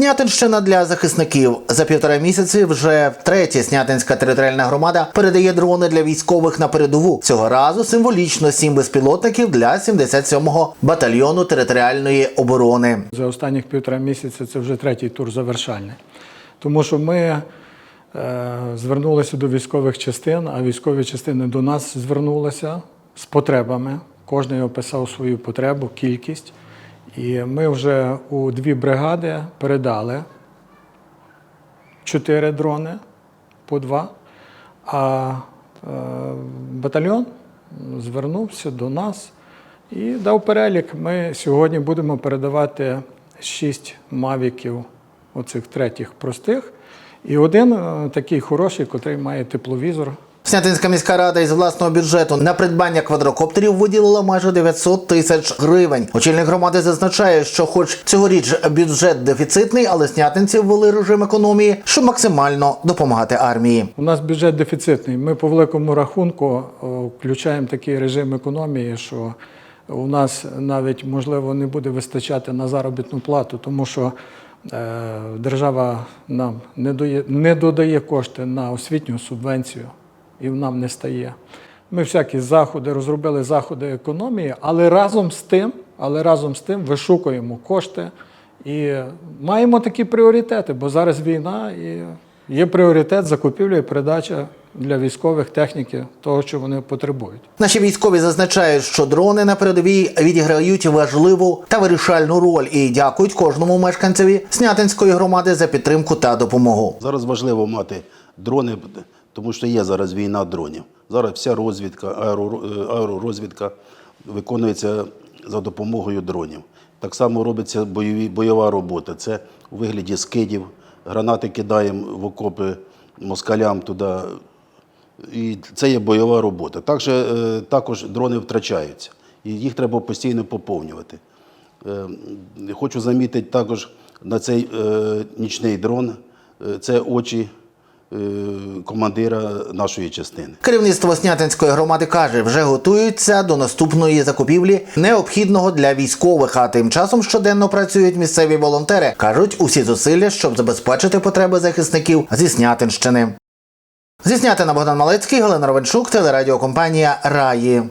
Снятинщина для захисників за півтора місяці вже втретє Снятинська територіальна громада передає дрони для військових на передову. Цього разу символічно сім безпілотників для 77-го батальйону територіальної оборони. За останніх півтора місяця це вже третій тур завершальний. Тому що ми е, звернулися до військових частин, а військові частини до нас звернулися з потребами. Кожен описав свою потребу, кількість. І ми вже у дві бригади передали чотири дрони по два. А е, батальйон звернувся до нас і дав перелік. Ми сьогодні будемо передавати шість мавіків, оцих третіх простих, і один е, такий хороший, котрий має тепловізор. Снятинська міська рада із власного бюджету на придбання квадрокоптерів виділила майже 900 тисяч гривень. Очільник громади зазначає, що, хоч цьогоріч бюджет дефіцитний, але снятинці ввели режим економії, щоб максимально допомагати армії. У нас бюджет дефіцитний. Ми по великому рахунку включаємо такий режим економії, що у нас навіть можливо не буде вистачати на заробітну плату, тому що е, держава нам не додає кошти на освітню субвенцію, і нам не стає. Ми всякі заходи розробили заходи економії, але разом з тим, але разом з тим вишукуємо кошти і маємо такі пріоритети, бо зараз війна і є пріоритет закупівля і передача для військових техніки того, що вони потребують. Наші військові зазначають, що дрони на передовій відіграють важливу та вирішальну роль і дякують кожному мешканцеві Снятинської громади за підтримку та допомогу. Зараз важливо мати дрони, тому що є зараз війна дронів. Зараз вся розвідка, аеророзвідка виконується за допомогою дронів. Так само робиться бойові, бойова робота. Це у вигляді скидів, гранати кидаємо в окопи москалям туди. І це є бойова робота. Також, е, також дрони втрачаються, і їх треба постійно поповнювати. Е, Хочу замітити також на цей е, нічний дрон. Це очі командира нашої частини. Керівництво Снятинської громади каже, вже готуються до наступної закупівлі необхідного для військових. А тим часом щоденно працюють місцеві волонтери. кажуть усі зусилля, щоб забезпечити потреби захисників зі Снятинщини. Зі Снятина Богдан Малецький, Галина Ровенчук, телерадіокомпанія Раї.